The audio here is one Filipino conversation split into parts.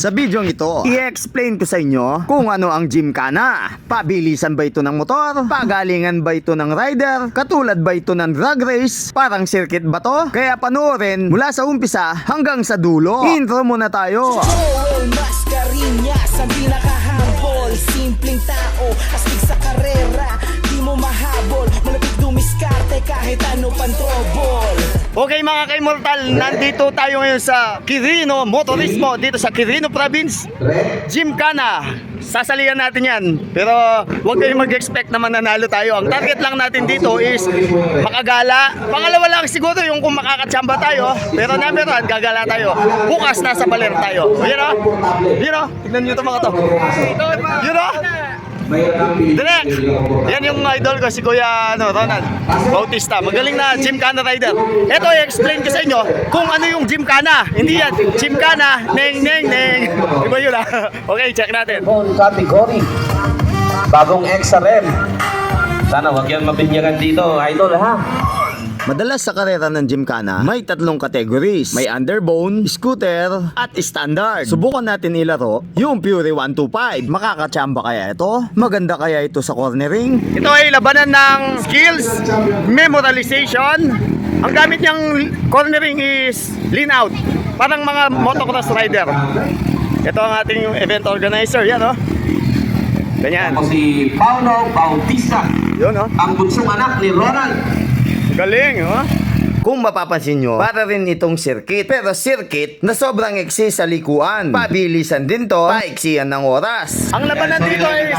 Sa bidyong ito, i-explain ko sa inyo kung ano ang gymkhana. Pabilisan ba ito ng motor? Pagalingan ba ito ng rider? Katulad ba ito ng drag race? Parang circuit ba to? Kaya panoorin mula sa umpisa hanggang sa dulo. Intro muna tayo. Joel Mascarinas Ang pinaka-humble Simpleng tao Astig sa karera ano pang trouble Okay mga ka-immortal, nandito tayo ngayon sa Quirino Motorismo dito sa Quirino Province. Gymkhana. Sasalihan natin yan. Pero huwag kayong mag-expect na mananalo tayo. Ang target lang natin dito is makagala. Pangalawa lang siguro yung kung makakatsamba tayo. Pero number one, gagala tayo. Bukas nasa baler tayo. Yun o. Yun o. Tignan nyo ito mga to. Yun o. Direk! Yan yung idol ko, si Kuya ano, Ronald Bautista. Magaling na gymkhana rider. Ito, i-explain ko sa inyo kung ano yung gymkhana. Hindi yan. Gymkhana, neng, neng, neng. Iba yun ah. Okay, check natin. Phone category. Bagong XRM. Sana wag yan mabinyagan dito, idol ha. Madalas sa karera ng Gymkhana, may tatlong categories. May underbone, scooter, at standard. Subukan natin ilaro yung Fury 125. Makakachamba kaya ito? Maganda kaya ito sa cornering? Ito ay labanan ng skills, memorialization. Ang gamit niyang cornering is lean out. Parang mga motocross rider. Ito ang ating event organizer. Yan oh. Ganyan. Ako si Paulo Bautista, Yun oh. ang bunsong anak ni Ronald. Galing, oh. Kung mapapansin nyo, para rin itong circuit. Pero circuit na sobrang eksi sa likuan. Pabilisan din to, paiksiyan ng oras. Ang labanan dito is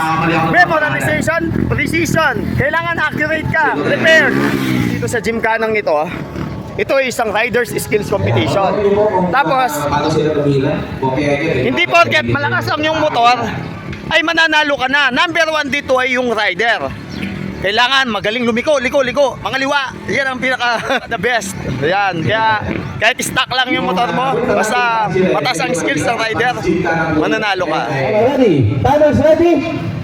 memorization, precision. Kailangan accurate ka, prepared. Dito sa gymkhanang ito, ito ay isang rider's skills competition. Tapos, hindi porket malakas ang yung motor, ay mananalo ka na. Number one dito ay yung rider. Kailangan magaling lumiko, liko, liko, mga liwa. Yan ang pinaka the best. Yan, kaya kahit stock lang yung motor mo, basta mataas ang skills ng rider, mananalo ka. Ready? Timers ready?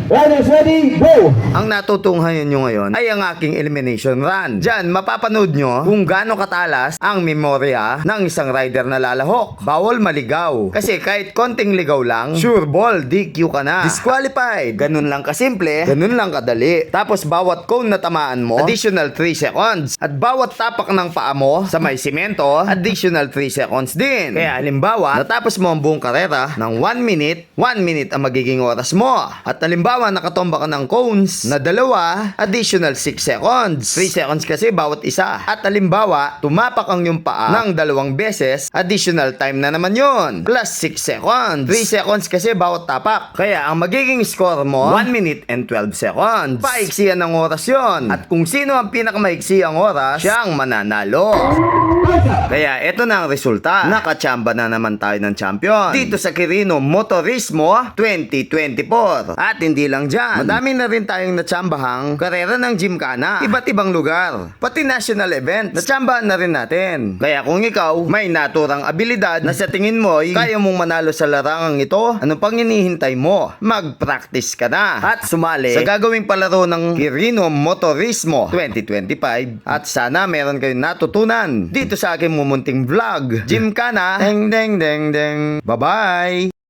Riders ready? Go! Ang natutunghayan nyo ngayon ay ang aking elimination run. Diyan, mapapanood nyo kung gaano katalas ang memorya ng isang rider na lalahok. Bawal maligaw. Kasi kahit konting ligaw lang, sure ball, DQ ka na. Disqualified. Ganun lang kasimple, ganun lang kadali. Tapos bawat cone na tamaan mo, additional 3 seconds. At bawat tapak ng paa mo sa may simento, additional 3 seconds din. Kaya halimbawa, natapos mo ang buong karera ng 1 minute, 1 minute ang magiging oras mo. At halimbawa, nakatomba ka ng cones na dalawa, additional 6 seconds. 3 seconds kasi bawat isa. At halimbawa, tumapak ang yung paa ng dalawang beses, additional time na naman yon Plus 6 seconds. 3 seconds kasi bawat tapak. Kaya ang magiging score mo, 1 minute and 12 seconds. Paiksiyan ng oras yon At kung sino ang pinakamaiksi ang oras, siya ang mananalo. Kaya ito na ang resulta. Nakachamba na naman tayo ng champion. Dito sa Quirino Motorismo 2024. At hindi lang dyan. Madami na rin tayong nachambahang karera ng gymkhana. Iba't ibang lugar. Pati national event. Nachambahan na rin natin. Kaya kung ikaw may naturang abilidad na sa tingin mo ay kaya mong manalo sa larangang ito, ano pang hinihintay mo? Mag-practice ka na. At sumali sa gagawing palaro ng Quirino Motorismo 2025. At sana meron kayong natutunan dito sa aking mumunting vlog. Gymkhana. Deng deng deng deng. Bye-bye.